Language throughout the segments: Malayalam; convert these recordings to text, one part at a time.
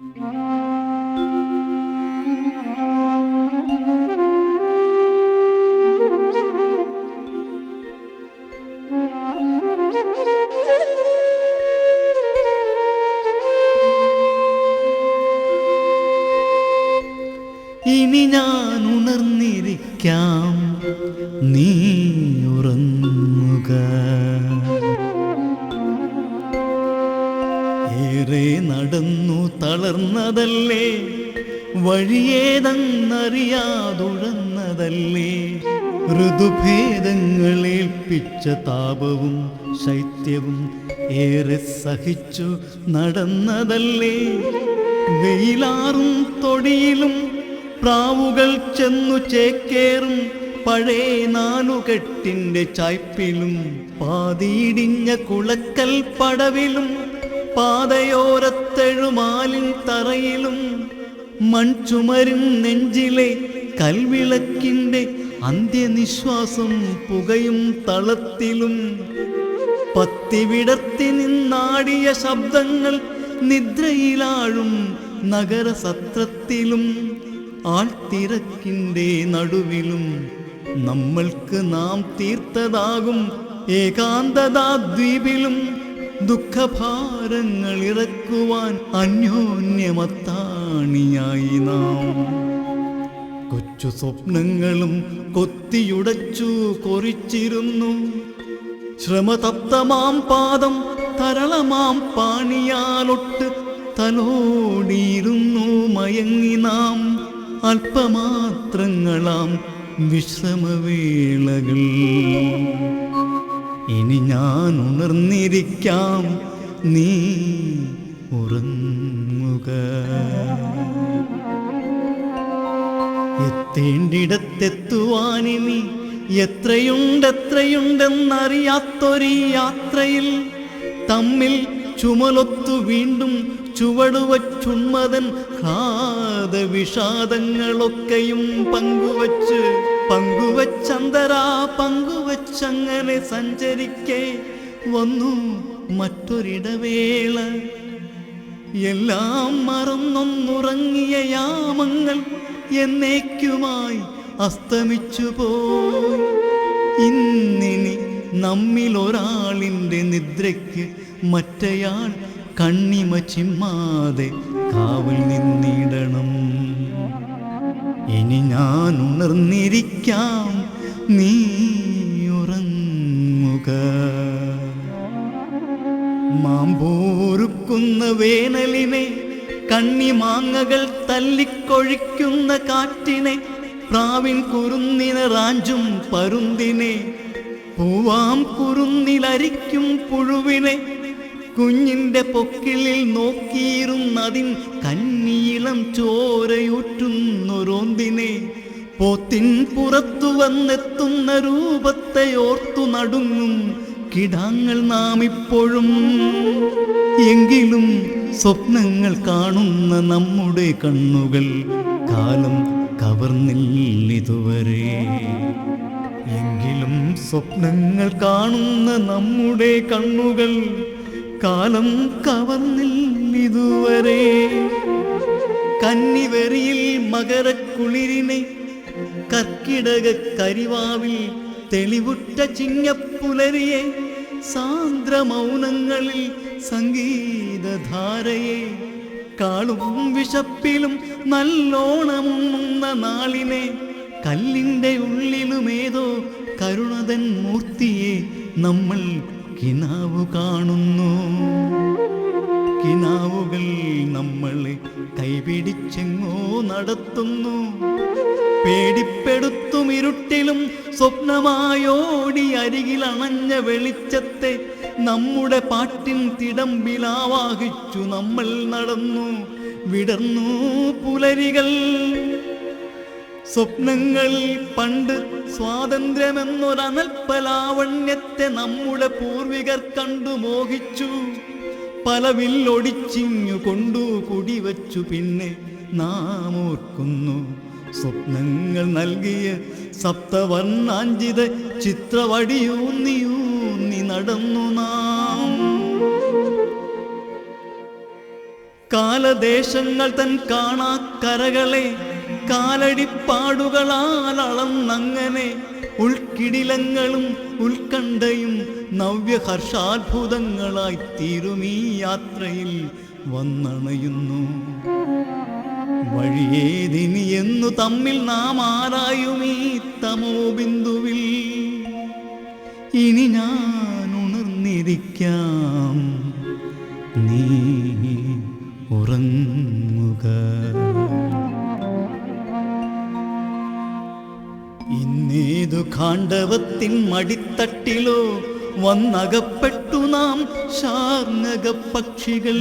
ഇനി ഞാൻ ഉണർന്നിരിക്കാം. നീ ഉറങ്ങുക തളർന്നതല്ലേ വഴിയേതെന്നറിയാതുഴന്നതല്ലേ? ഋതുഭേദങ്ങളേൽപ്പിച്ച താപവും ശൈത്യവും ഏറെ സഹിച്ചു നടന്നതല്ലേ? വെയിലാറും തൊടിയിലും പ്രാവുകൾ ചെന്നു ചേക്കേറും പഴയ നാലുകെട്ടിന്റെ ചായ്പിലും പാതിയിടിഞ്ഞ കുളക്കൽ പടവിലും പാതയോരത്തെഴുമാലിൻ തറയിലും മൺചുമരിൻ നെഞ്ചിലെ കൽവിളക്കിന്റെ അന്ത്യനിശ്വാസം പുകയും തളത്തിലും. പത്തിവിടത്തി നിന്നാടിയ ശബ്ദങ്ങൾ നിദ്രയിലാഴും നഗരസത്രത്തിലും. ആൾത്തിരക്കിന്റെ നടുവിലും നമ്മൾക്ക് നാം തീർത്തതാകും ഏകാന്തതാദ്വീപിലും. ദുഃഖഭാരങ്ങൾ ഇറക്കുവാൻ അന്യോന്യമത്താണിയായി നാം. കൊച്ചു സ്വപ്നങ്ങളും കൊത്തിയുടച്ചു കൊറിച്ചിരുന്നു. ശ്രമതപ്തമാം പാദം തരളമാം പാണിയാലൊട്ട് തലോടിയിരുന്നു മയങ്ങി നാം. അല്പമാത്രങ്ങളാം വിശ്രമവേളകൾ. ഇനി ഞാൻ ഉണർന്നിരിക്കാം. നീ ഉറങ്ങുക. എത്തേണ്ടിടത്തെത്തുവാനിനി എത്രയുണ്ടെത്രയുണ്ടെന്നറിയാത്തൊരു യാത്രയിൽ തമ്മിൽ ചുമലൊത്തു വീണ്ടും ചുവടുവച്ചുമ്മതൻ ഹ്ലാദ വിഷാദങ്ങളൊക്കെയും പങ്കുവച്ച് പങ്കുവച്ചന്തരാ പങ്കുവച്ചങ്ങനെ സഞ്ചരിക്കേ. വന്നു മറ്റൊരിടവേള. എല്ലാം മറന്നൊന്നുറങ്ങിയ യാമങ്ങൾ എന്നേക്കുമായി അസ്തമിച്ചു പോയി. ഇന്നിനി നമ്മിൽ ഒരാളിന്റെ നിദ്രയ്ക്ക് മറ്റയാൾ കണ്ണിമ ചിമ്മാതെ കാവൽ നിന്നിടണം. ഇനി ഞാൻ ഉണർന്നിരിക്കാം നീ ഉറങ്ങുക. മാമ്പോരുക്കുന്ന വേനലിനെ കണ്ണിമാങ്ങകൾ തല്ലിക്കൊഴിക്കുന്ന കാറ്റിനെ പ്രാവിൻ കുറുന്നിന് റാഞ്ചും പരുന്തിനെ പൂവാം കുറുന്നിലരിക്കും പുഴുവിനെ കുഞ്ഞിന്റെ പൊക്കിളിൽ നോക്കിയിരുന്നതിൻ കന്നീളം ചോരയൂറ്റുന്നൊരോന്തിനെ പോത്തിൻ പുറത്തു വന്നെത്തുന്ന രൂപത്തെ ഓർത്തു നടുങ്ങും കിടാങ്ങൾ നാം ഇപ്പോഴും എങ്കിലും സ്വപ്നങ്ങൾ കാണുന്ന നമ്മുടെ കണ്ണുകൾ കാലം കവർന്നില്ലിതുവരെ എങ്കിലും സ്വപ്നങ്ങൾ കാണുന്ന നമ്മുടെ കണ്ണുകൾ കാലം കവർന്നില്ലിതുവരെ കന്നിവെറിയിൽ മകരക്കുളിരിനെ കർക്കിടക കരിവാവിൽ തെളിവുറ്റ ചിങ്ങപ്പുലരിയെ സാന്ദ്ര മൗനങ്ങളിൽ സംഗീതധാരയെ കാളും വിശപ്പിലും നല്ലോണമുണ്ണുന്ന നാളിനെ കല്ലിന്റെ ഉള്ളിലുമേതോ കരുണതൻ മൂർത്തിയെ നമ്മൾ കിനാവു കാണുന്നു. കിനാവുകൾ നമ്മളെ കൈപിടിച്ചെങ്ങോ നടത്തുന്നു. പേടിപ്പെടുത്തും ഇരുട്ടിലും സ്വപ്നമായോടി അരികിൽ അണഞ്ഞ വെളിച്ചത്തെ നമ്മുടെ പാട്ടിൻ തിടമ്പിലാവാഹിച്ചു നമ്മൾ നടന്നു. വിടർന്നു പുലരികൾ. സ്വപ്നങ്ങൾ പണ്ട് സ്വാതന്ത്ര്യമെന്നൊരനൽപ്പലാവണ്യത്തെ നമ്മുടെ പൂർവികർ കണ്ടു മോഹിച്ചു. പല വില്ലൊടിച്ചിങ്ങു കൊണ്ടു കുടിവച്ചു പിന്നെ നാം ഓർക്കുന്നു സ്വപ്നങ്ങൾ നൽകിയ സപ്തവർണാഞ്ചിത ചിത്രവടിയൂന്നിയൂന്നി നടന്നു നാം. കാലദേശങ്ങൾ തൻ കാണാക്കരകളെ കരകളെ കാലടിപ്പാടുകളാൽ അളന്നങ്ങനെ ഉൾക്കിടിലങ്ങളും ഉൾക്കണ്ഠയും നവ്യഹർഷാത്ഭുതങ്ങളായി ഈ യാത്രയിൽ വന്നണയുന്നു. വഴിയേതിനി എന്നു തമ്മിൽ നാം ഈ തമോ ബിന്ദുവിൽ? ഇനി ഞാൻ ഉണർന്നിരിക്കാം. നീ ഉറങ്ങുക. കാണ്ഡവത്തിൻ മടിത്തട്ടിലോ വന്നകപ്പെട്ടു നാം ശാർങ്ങക പക്ഷികൾ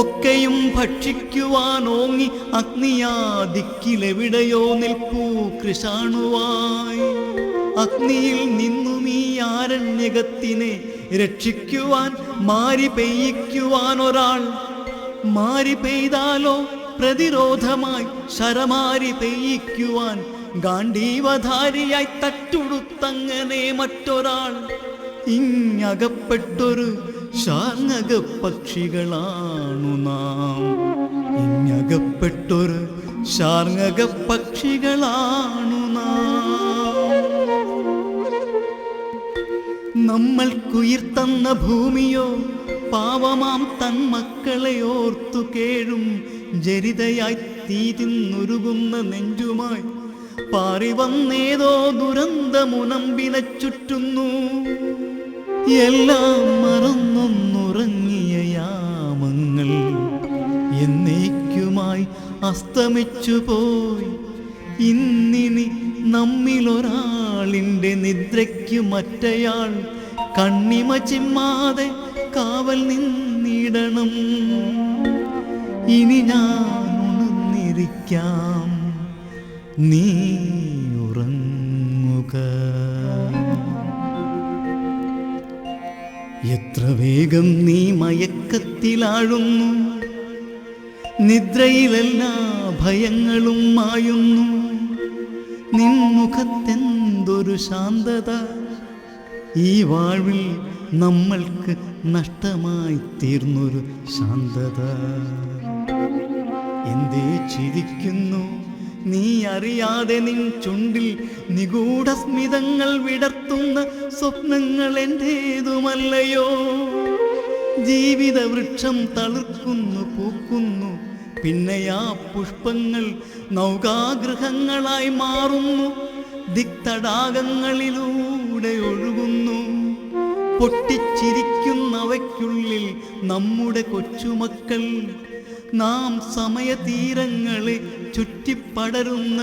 ഒക്കെയും ഭക്ഷിക്കുവാൻ ഓങ്ങി അഗ്നിയാദിക്കിലെവിടെയോ നിൽപ്പൂ കൃഷാണുവായി. അഗ്നിയിൽ നിന്നും ഈ ആരണ്യകത്തിനെ രക്ഷിക്കുവാൻ മാരി പെയ്യിക്കുവാൻ ഒരാൾ. മാരി പെയ്താലോ പ്രതിരോധമായി ശരമാരി പെയ്യിക്കുവാൻ ഗാന്ധീവധാരിയായി തട്ടുടുത്തങ്ങനെ മറ്റൊരാൾ ഇങ്ങകപ്പെട്ടൊരു ശാങ്ങക പക്ഷികളാണു നാം. ഇങ്ങകപ്പെട്ടൊരു ശാർങ്ങക പക്ഷികളാണു നാം. നമ്മൾ കുയിർത്തന്ന ഭൂമിയോ പാവമാം തൻ മക്കളെ ഓർത്തു കേഴും. ജരിതയായി തീ തിന്നുരുകുന്ന നെഞ്ചുമായി പാറി വന്നേതോ ദുരന്തമുനമ്പിനെ ചുറ്റുന്നു. എല്ലാം മറന്നൊന്നുറങ്ങിയ യാമങ്ങൾ എന്നേക്കുമായി അസ്തമിച്ചു പോയി. ഇന്നിനി നമ്മിലൊരാളിന്റെ നിദ്രയ്ക്ക് മറ്റയാൾ കണ്ണിമ ചിമ്മാതെ കാവൽ നിന്നിടണം. ഇനി ഞാൻ ഉണർന്നിരിക്കാം. നീ ഉറങ്ങുക എത്ര വേഗം നീ മയക്കത്തിലാഴുന്നു. നിദ്രയിലെല്ലാ ഭയങ്ങളും മായുന്നു. നിൻമുഖത്തെന്തൊരു ശാന്തത. ഈ വാഴ്വിൽ നമ്മൾക്ക് നഷ്ടമായി തീർന്നൊരു ശാന്തത. എന്തേ ചിരിക്കുന്നു. നീ അറിയാതെ നിൻ ചുണ്ടിൽ നിഗൂഢസ്മിതങ്ങൾ വിടർത്തുന്ന സ്വപ്നങ്ങൾ എന്റേതുമല്ലയോ ജീവിത വൃക്ഷം തളിർക്കുന്നു പൂക്കുന്നു. പിന്നെ ആ പുഷ്പങ്ങൾ നൗകാഗൃഹങ്ങളായി മാറുന്നു. ദിക്തടാകങ്ങളിലൂടെ ഒഴുകുന്നു. പൊട്ടിച്ചിരിക്കുന്നവയ്ക്കുള്ളിൽ നമ്മുടെ കൊച്ചുമക്കൾ നാം സമയതീരങ്ങളെ ചുറ്റിപ്പടരുന്ന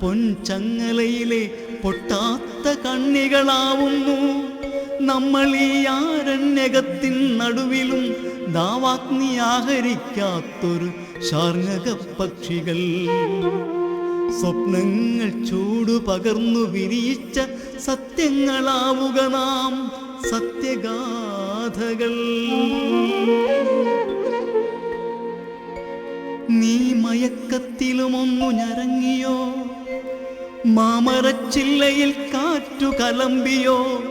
പൊൻചങ്ങലയിലെ പൊട്ടാത്ത കണ്ണികളാവുന്നു. നമ്മൾ ഈ ആരണ്യകത്തിൻ നടുവിലും ദാവാഗ്നി ആഹരിക്കാത്തൊരു ശാർങ്ങക പക്ഷികൾ സ്വപ്നങ്ങൾ ചൂടു പകർന്നു വിരിയിച്ച സത്യങ്ങളാവുക നാം സത്യഗാഥകൾ. നീ മയക്കത്തിലുമൊന്നു ഞരങ്ങിയോ? മാമരച്ചില്ലയിൽ കാറ്റു കലമ്പിയോ?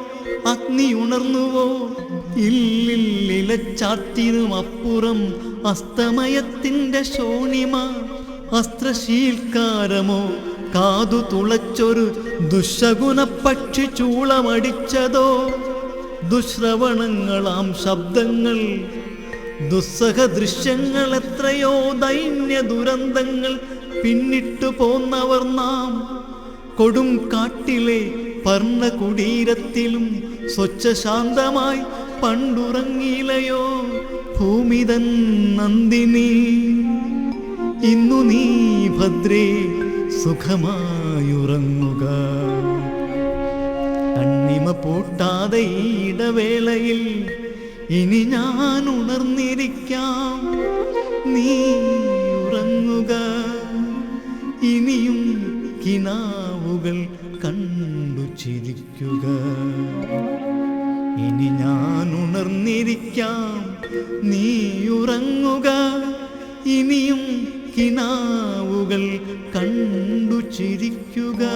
അഗ്നി ഉണർന്നുവോ? ഇല്ലില്ലിലച്ചാത്തിനും അപ്പുറം അസ്തമയത്തിന്റെ ശോണിമ. അസ്ത്രശീൽക്കാരമോ? കാതു തുളച്ചൊരു ദുശകുന പക്ഷി ചൂളമടിച്ചതോ? ദുശ്രവണങ്ങളാം ശബ്ദങ്ങൾ ദുസ്സഹ ദൃശ്യങ്ങൾ എത്രയോ ദൈന്യ ദുരന്തങ്ങൾ പിന്നിട്ടു പോന്നവർ നാം. കൊടും കാട്ടിലെ പർണ കുടീരത്തിലും സ്വച്ഛ ശാന്തമായി പണ്ടുറങ്ങിയിലയോ ഭൂമിതൻ നന്ദിനി. ഇന്നു നീ ഭദ്രേ സുഖമായുറങ്ങുക. കണ്ണിമ പൂട്ടാതെ ഇടവേളയിൽ ഇനി ഞാൻ ഉണർന്നിരിക്കാം. നീ ഉറങ്ങുക. ഇനിയും കിനാവുകൾ കണ്ടു ചിരിക്കുക. ഇനി ഞാൻ ഉണർന്നിരിക്കാം. നീ ഉറങ്ങുക. ഇനിയും കിനാവുകൾ കണ്ടു ചിരിക്കുക.